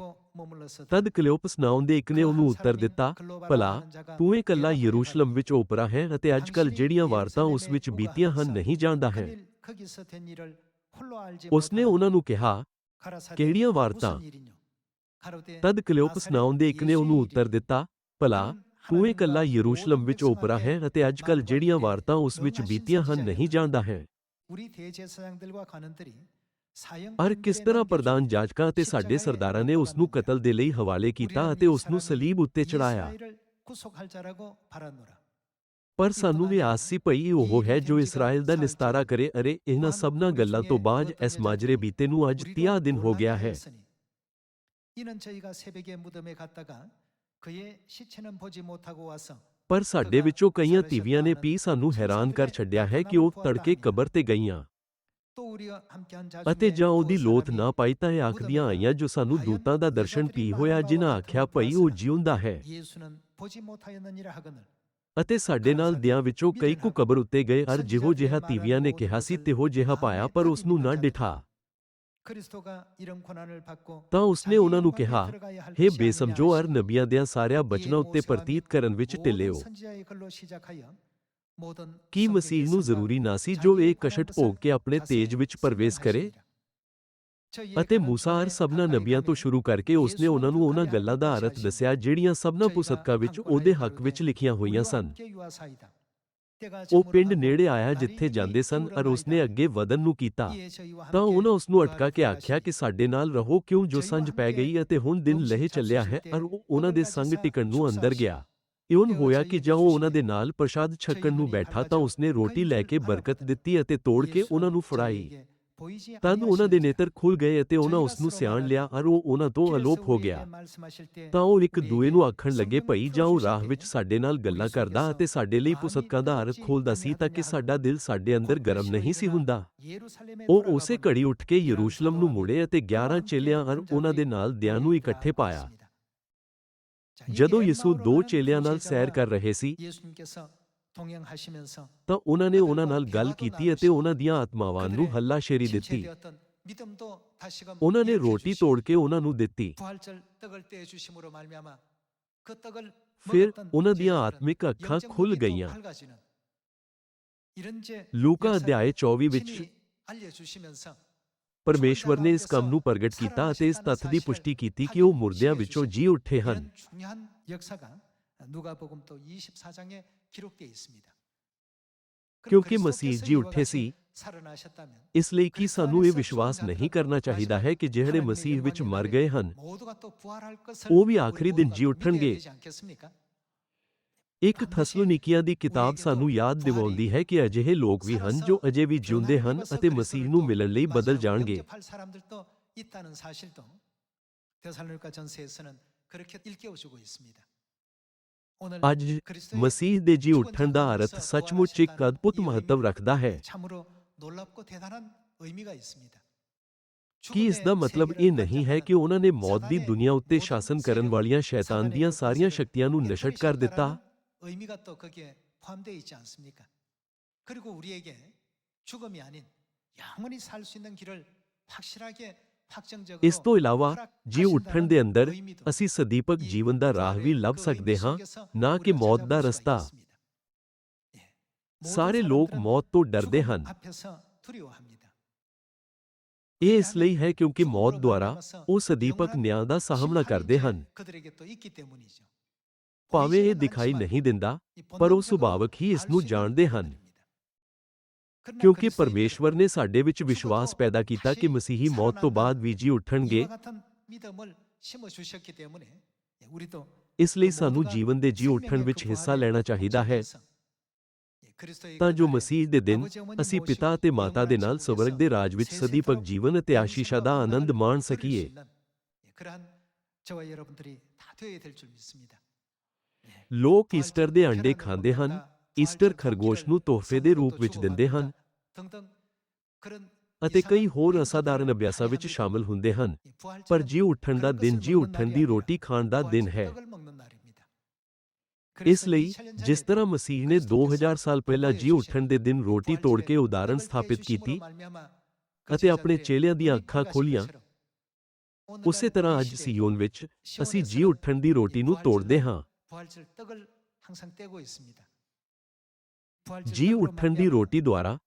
ਤਦ ਕਲਿਓਪਸ ਨਾਉਂ ਦੇ ਇੱਕ ਨੇ ਉਹਨੂੰ ਉੱਤਰ ਦਿੱਤਾ ਭਲਾ ਤੂੰ ਇਕੱਲਾ ਯਰੂਸ਼ਲਮ ਵਿੱਚ ਓਪਰਾ ਹੈ ਅਤੇ ਅੱਜਕੱਲ ਜਿਹੜੀਆਂ ਵਾਰਤਾਂ ਉਸ ਵਿੱਚ ਬੀਤੀਆਂ ਹਨ ਨਹੀਂ ਜਾਣਦਾ ਹੈ ਉਸਨੇ ਉਹਨਾਂ ਨੂੰ ਕਿਹਾ ਕਿਹੜੀਆਂ ਵਾਰਤਾਂ ਤਦ ਕਲਿਓਪਸ ਨਾਉਂ ਦੇ ਇੱਕ ਨੇ ਉਹਨੂੰ ਉੱਤਰ ਦਿੱਤਾ ਭਲਾ ਤੂੰ ਇਕੱਲਾ ਯਰੂਸ਼ਲਮ ਵਿੱਚ ਓਪਰਾ ਹੈ ਅਤੇ ਅੱਜਕੱਲ ਜਿਹੜੀਆਂ ਵਾਰਤਾਂ ਉਸ ਵਿੱਚ ਬੀਤੀਆਂ ਹਨ ਨਹੀਂ ਜਾਣਦਾ ਹੈ ਅਰ ਕਿਸ ਤਰ੍ਹਾਂ ਪ੍ਰਧਾਨ ਜਾਜਕਾਂ ਅਤੇ ਸਾਡੇ ਸਰਦਾਰਾਂ ਨੇ ਉਸ ਨੂੰ ਕਤਲ ਦੇ ਲਈ ਹਵਾਲੇ ਕੀਤਾ ਅਤੇ ਉਸ ਨੂੰ ਸਲੀਬ ਉੱਤੇ ਚੜਾਇਆ ਪਰ ਸਾਨੂੰ ਵੀ ਆਸ ਸੀ ਭਈ ਉਹ ਹੈ ਜੋ ਇਸਰਾਇਲ ਦਾ ਨਿਸਤਾਰਾ ਕਰੇ। ਅਰੇ, ਇਹਨਾਂ ਸਭਨਾ ਗੱਲਾਂ ਤੋਂ ਬਾਅਦ ਇਸ ਮਾਜਰੇ ਬੀਤੇ ਨੂੰ ਅੱਜ 30 ਦਿਨ ਹੋ ਗਿਆ ਹੈ। ਪਰ ਸਾਡੇ ਵਿੱਚੋਂ ਕਈਆਂ ਤੀਵੀਆਂ ਨੇ ਪੀ ਸਾਨੂੰ ਹੈਰਾਨ ਕਰ ਛੱਡਿਆ ਹੈ ਕਿ ਉਹ ਤੜਕੇ ਕਬਰ ਤੇ ਗਈਆਂ। ਅਤੇ ਜਾਂ ਉਹਦੀ ਲੋਥ ਨਾ ਪਾਈ ਤਾਂ ਇਹ ਆਖਦੀਆਂ ਆਈਆਂ ਜੋ ਸਾਨੂੰ ਦੂਤਾਂ ਦਾ ਦਰਸ਼ਨ ਪੀ ਹੋਇਆ ਜਿਨ੍ਹਾਂ ਆਖਿਆ ਭਈ ਉਹ ਜਿਉਂਦਾ ਹੈ। ਅਤੇ ਸਾਡੇ ਨਾਲ ਦਿਆਂ ਵਿੱਚੋਂ ਕਈ ਕੁ ਕਬਰ ਉੱਤੇ ਗਏ ਅਰ ਜਿਹੋ ਜਿਹਾ ਤੀਵੀਆਂ ਨੇ ਕਿਹਾ ਸੀ ਤਿਹੋ ਜਿਹਾ ਪਾਇਆ ਪਰ ਉਸ ਨੂੰ ਨਾ ਡਿਠਾ। ਤਾਂ ਉਸਨੇ ਉਹਨਾਂ ਨੂੰ ਕਿਹਾ हे ਬੇਸਮਝੋ ਅਰ ਨਬੀਆਂ ਦੇ ਸਾਰਿਆਂ ਬਚਨਾਂ ਉੱਤੇ ਪ੍ਰਤੀਤ ਕਰਨ ਵਿੱਚ ਢਿੱਲਿਓ ਕੀ ਮਸੀਹ ਨੂੰ ਜ਼ਰੂਰੀ ਨਾ ਸੀ ਜੋ ਇਹ ਕਸ਼ਟ ਭੋਗ ਕੇ ਆਪਣੇ ਤੇਜ ਵਿੱਚ ਪ੍ਰਵੇਸ਼ ਕਰੇ? ਅਤੇ ਮੂਸਾ ਅਰ ਸਭਨਾ ਨਬੀਆਂ ਤੋਂ ਸ਼ੁਰੂ ਕਰਕੇ ਉਸਨੇ ਉਹਨਾਂ ਨੂੰ ਉਹਨਾਂ ਗੱਲਾਂ ਦਾ ਅਰਥ ਦੱਸਿਆ ਜਿਹੜੀਆਂ ਸਭਨਾ ਪੁਸਤਕਾਂ ਵਿੱਚ ਉਹਦੇ ਹੱਕ ਵਿੱਚ ਲਿਖੀਆਂ ਹੋਈਆਂ ਸਨ। ਉਹ ਪਿੰਡ ਨੇੜੇ ਆਇਆ ਜਿੱਥੇ ਜਾਂਦੇ ਸਨ ਅਰ ਉਸਨੇ ਅੱਗੇ ਵਧਨ ਨੂੰ ਕੀਤਾ। ਤਾਂ ਉਹਨਾਂ ਉਸ ਨੂੰ ਅਟਕਾ ਕੇ ਆਖਿਆ ਕਿ ਸਾਡੇ ਨਾਲ ਰਹੋ ਕਿਉਂ ਜੋ ਸੰਝ ਪੈ ਗਈ ਅਤੇ ਹੁਣ ਦਿਨ ਲਹਿ ਚੱਲਿਆ ਹੈ ਅਰ ਉਹ ਉਹਨਾਂ ਦੇ ਸੰਗ ਟਿਕਣ ਨੂੰ ਅੰਦਰ ਗਿਆ। ਇਉਂ ਹੋਇਆ ਕਿ ਜਦੋਂ ਉਹ ਉਹਨਾਂ ਦੇ ਨਾਲ ਪ੍ਰਸ਼ਾਦ ਛਕਣ ਨੂੰ ਬੈਠਾ ਤਾਂ ਉਸਨੇ ਰੋਟੀ ਲੈ ਕੇ ਬਰਕਤ ਦਿੱਤੀ ਅਤੇ ਤੋੜ ਕੇ ਉਹਨਾਂ ਨੂੰ ਫੜਾਈ ਤਦ ਉਹਨਾਂ ਦੇ ਨੇਤਰ ਖੁੱਲ ਗਏ ਅਤੇ ਉਹਨਾਂ ਉਸ ਨੂੰ ਸਿਆਣ ਲਿਆ ਅਰ ਉਹ ਉਹਨਾਂ ਤੋਂ ਅਲੋਪ ਹੋ ਗਿਆ ਤਾਂ ਉਹ ਇੱਕ ਦੂਏ ਨੂੰ ਆਖਣ ਲੱਗੇ ਭਈ ਜਾਂ ਉਹ ਰਾਹ ਵਿੱਚ ਸਾਡੇ ਨਾਲ ਗੱਲਾਂ ਕਰਦਾ ਅਤੇ ਸਾਡੇ ਲਈ ਪੁਸਤਕਾਂ ਦਾ ਅਰਥ ਖੋਲਦਾ ਸੀ ਤਾਂ ਕਿ ਸਾਡਾ ਦਿਲ ਸਾਡੇ ਅੰਦਰ ਗਰਮ ਨਹੀਂ ਸੀ ਹੁੰਦਾ ਉਹ ਉਸੇ ਘੜੀ ਉੱਠ ਕੇ ਯਰੂਸ਼ਲਮ ਨੂੰ ਮੁੜੇ ਅਤੇ 11 ਚੇਲਿਆਂ ਅਰ ਉਹਨਾਂ ਦੇ ਨਾਲ ਦਿਆਂ ਨੂੰ ਇਕੱਠੇ ਪਾਇਆ ਜਦੋਂ ਯਿਸੂ ਦੋ ਚੇਲਿਆਂ ਨਾਲ ਸੈਰ ਕਰ ਰਹੇ ਸੀ ਤਾਂ ਉਹਨਾਂ ਨੇ ਉਹਨਾਂ ਨਾਲ ਗੱਲ ਕੀਤੀ ਅਤੇ ਉਹਨਾਂ ਦੀਆਂ ਆਤਮਾਵਾਂ ਨੂੰ ਹੱਲਾਸ਼ੇਰੀ ਦਿੱਤੀ ਉਹਨਾਂ ਨੇ ਰੋਟੀ ਤੋੜ ਕੇ ਉਹਨਾਂ ਨੂੰ ਦਿੱਤੀ ਫਿਰ ਉਹਨਾਂ ਦੀਆਂ ਆਤਮਿਕ ਅੱਖਾਂ ਖੁੱਲ ਗਈਆਂ ਲੂਕਾ ਅਧਿਆਏ 24 ਵਿੱਚ ਪਰਮੇਸ਼ਵਰ ਨੇ ਇਸ ਕੰਮ ਨੂੰ ਪ੍ਰਗਟ ਕੀਤਾ ਅਤੇ ਇਸ ਤੱਥ ਦੀ ਪੁਸ਼ਟੀ ਕੀਤੀ ਕਿ ਉਹ ਮੁਰਦਿਆਂ ਵਿੱਚੋਂ ਜੀ ਉੱਠੇ ਹਨ ਕਿਉਂਕਿ ਮਸੀਹ ਜੀ ਉੱਠੇ ਸੀ ਇਸ ਲਈ ਕਿ ਸਾਨੂੰ ਇਹ ਵਿਸ਼ਵਾਸ ਨਹੀਂ ਕਰਨਾ ਚਾਹੀਦਾ ਹੈ ਕਿ ਜਿਹੜੇ ਮਸੀਹ ਵਿੱਚ ਮਰ ਗਏ ਹਨ ਉਹ ਵੀ ਆਖਰੀ ਦਿਨ ਜੀ ਉੱਠਣਗੇ ਇੱਕ ਥਸਲੋਨੀਕੀਆਂ ਦੀ ਕਿਤਾਬ ਸਾਨੂੰ ਯਾਦ ਦਿਵਾਉਂਦੀ ਹੈ ਕਿ ਅਜਿਹੇ ਲੋਕ ਵੀ ਹਨ ਜੋ ਅਜੇ ਵੀ ਜਿਉਂਦੇ ਹਨ ਅਤੇ ਮਸੀਹ ਨੂੰ ਮਿਲਣ ਲਈ ਬਦਲ ਜਾਣਗੇ ਅੱਜ ਮਸੀਹ ਦੇ ਜੀ ਉੱਠਣ ਦਾ ਅਰਥ ਸੱਚਮੁੱਚ ਇੱਕ ਅਦਭੁਤ ਮਹੱਤਵ ਰੱਖਦਾ ਹੈ ਕੀ ਇਸ ਦਾ ਮਤਲਬ ਇਹ ਨਹੀਂ ਹੈ ਕਿ ਉਹਨਾਂ ਨੇ ਮੌਤ ਦੀ ਦੁਨੀਆ ਉੱਤੇ ਸ਼ਾਸਨ ਕਰਨ ਵਾਲੀਆਂ ਸ਼ੈਤਾਨ ਦੀਆਂ ਸਾਰੀਆਂ ਸ਼ਕਤੀਆਂ ਨੂੰ ਨਸ਼ਟ ਕਰ ਦਿੱਤਾ 의미가 또 거기에 포함되어 있지 않습니까? 그리고 우리에게 죽음이 아닌 영원히 살 수 있는 길을 확실하게 확정적으로 ਇਸ ਤੋਂ ਇਲਾਵਾ, ਜੀ ਉੱਠਣ ਦੇ ਅੰਦਰ ਅਸੀਂ ਸਦੀਪਕ ਜੀਵਨ ਦਾ ਰਾਹ ਵੀ ਲੱਭ ਸਕਦੇ ਹਾਂ, ਨਾ ਕਿ ਮੌਤ ਦਾ ਰਸਤਾ। ਸਾਰੇ ਲੋਕ ਮੌਤ ਤੋਂ ਡਰਦੇ ਹਨ। ਇਹ ਇਸ ਲਈ ਹੈ ਕਿਉਂਕਿ ਮੌਤ ਦੁਆਰਾ ਉਹ ਸਦੀਪਕ ਨਿਆਂ ਦਾ ਸਾਹਮਣਾ ਕਰਦੇ ਹਨ। ਭਾਵੇਂ ਇਹ ਦਿਖਾਈ ਨਹੀਂ ਦਿੰਦਾ, ਪਰ ਉਹ ਸੁਭਾਵਕ ਹੀ ਇਸ ਨੂੰ ਜਾਣਦੇ ਹਨ। ਕਿਉਂਕਿ ਪਰਮੇਸ਼ਵਰ ਨੇ ਸਾਡੇ ਵਿੱਚ ਵਿਸ਼ਵਾਸ ਪੈਦਾ ਕੀਤਾ ਕਿ ਮਸੀਹੀ ਮੌਤ ਤੋਂ ਬਾਅਦ ਵੀ ਜੀ ਉੱਠਣਗੇ। ਇਸ ਲਈ ਸਾਨੂੰ ਜੀਵਨ ਦੇ ਜੀ ਉੱਠਣ ਵਿੱਚ ਹਿੱਸਾ ਲੈਣਾ ਚਾਹੀਦਾ ਹੈ ਤਾਂ ਜੋ ਮਸੀਹ ਦੇ ਦਿਨ ਅਸੀਂ ਪਿਤਾ ਅਤੇ ਮਾਤਾ ਦੇ ਨਾਲ ਸਵਰਗ ਦੇ ਰਾਜ ਵਿੱਚ ਸਦੀਪਕ ਜੀਵਨ ਅਤੇ ਆਸ਼ੀਸ਼ਾ ਦਾ ਆਨੰਦ ਮਾਣ ਸਕੀਏ ਲੋਕ ਈਸਟਰ ਦੇ ਅੰਡੇ ਖਾਂਦੇ ਹਨ ਈਸਟਰ ਖਰਗੋਸ਼ ਨੂੰ ਤੋਹਫੇ ਦੇ ਰੂਪ ਵਿੱਚ ਦਿੰਦੇ ਹਨ ਅਤੇ ਕਈ ਹੋਰ ਅਸਾਧਾਰਨ ਅਭਿਆਸਾਂ ਵਿੱਚ ਸ਼ਾਮਲ ਹੁੰਦੇ ਹਨ। ਪਰ ਜੀ ਉੱਠਣ ਦਾ ਦਿਨ ਜੀ ਉੱਠਣ ਦੀ ਰੋਟੀ ਖਾਣ ਦਾ ਦਿਨ ਹੈ। ਇਸ ਲਈ ਜਿਸ ਤਰ੍ਹਾਂ ਮਸੀਹ ਨੇ 2000 ਸਾਲ ਪਹਿਲਾਂ ਜੀ ਉੱਠਣ ਦੇ ਦਿਨ ਰੋਟੀ ਤੋੜ ਕੇ ਉਦਾਹਰਣ ਸਥਾਪਿਤ ਕੀਤੀ ਅਤੇ ਆਪਣੇ ਚੇਲਿਆਂ ਦੀਆਂ ਅੱਖਾਂ ਖੋਲੀਆਂ, ਉਸੇ ਤਰ੍ਹਾਂ ਅੱਜ ਸੀਯੋਨ ਵਿੱਚ ਅਸੀਂ ਜੀ ਉੱਠਣ ਦੀ ਰੋਟੀ ਨੂੰ ਤੋੜਦੇ ਹਾਂ। ਜੀ ਉੱਠਣ ਦੀ ਰੋਟੀ ਦੁਆਰਾ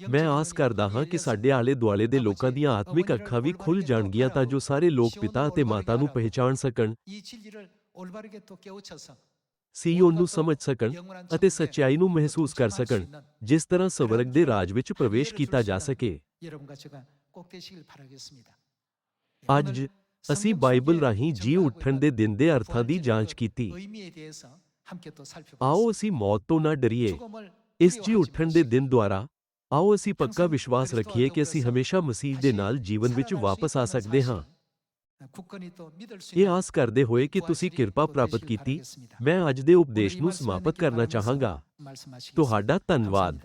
ਮੈਂ ਆਸ ਕਰਦਾ ਹਾਂ ਕਿ ਸਾਡੇ ਆਲੇ ਦੁਆਲੇ ਦੇ ਲੋਕਾਂ ਦੀਆਂ ਆਤਮਿਕ ਅੱਖਾਂ ਵੀ ਖੁੱਲ ਜਾਣਗੀਆਂ ਤਾਂ ਜੋ ਸਾਰੇ ਲੋਕ ਪਿਤਾ ਅਤੇ ਮਾਤਾ ਨੂੰ ਪਹਿਚਾਣ ਸਕਣ ਸੀਯੋਨ ਨੂੰ ਸਮਝ ਸਕਣ ਅਤੇ ਸੱਚਾਈ ਨੂੰ ਮਹਿਸੂਸ ਕਰ ਸਕਣ ਜਿਸ ਤਰ੍ਹਾਂ ਸਵਰਗ ਦੇ ਰਾਜ ਵਿੱਚ ਪ੍ਰਵੇਸ਼ ਕੀਤਾ ਜਾ ਸਕੇ ਅੱਜ ਅਸੀਂ ਬਾਈਬਲ ਰਾਹੀਂ ਜੀ ਉੱਠਣ ਦੇ ਦਿਨ ਦੇ ਅਰਥਾਂ ਦੀ ਜਾਂਚ ਕੀਤੀ। ਆਓ ਅਸੀਂ ਮੌਤ ਤੋਂ ਨਾ ਡਰੀਏ। ਇਸ ਜੀ ਉੱਠਣ ਦੇ ਦਿਨ ਦੁਆਰਾ ਆਓ ਅਸੀਂ ਪੱਕਾ ਵਿਸ਼ਵਾਸ ਰੱਖੀਏ ਕਿ ਅਸੀਂ ਹਮੇਸ਼ਾ ਮਸੀਹ ਦੇ ਨਾਲ ਜੀਵਨ ਵਿੱਚ ਵਾਪਸ ਆ ਸਕਦੇ ਹਾਂ। ਇਹ ਆਸ ਕਰਦੇ ਹੋਏ ਕਿ ਤੁਸੀਂ ਕਿਰਪਾ ਪ੍ਰਾਪਤ ਕੀਤੀ। ਮੈਂ ਅੱਜ ਦੇ ਉਪਦੇਸ਼ ਨੂੰ ਸਮਾਪਤ ਕਰਨਾ ਚਾਹਾਂਗਾ। ਤੁਹਾਡਾ ਧੰਨਵਾਦ।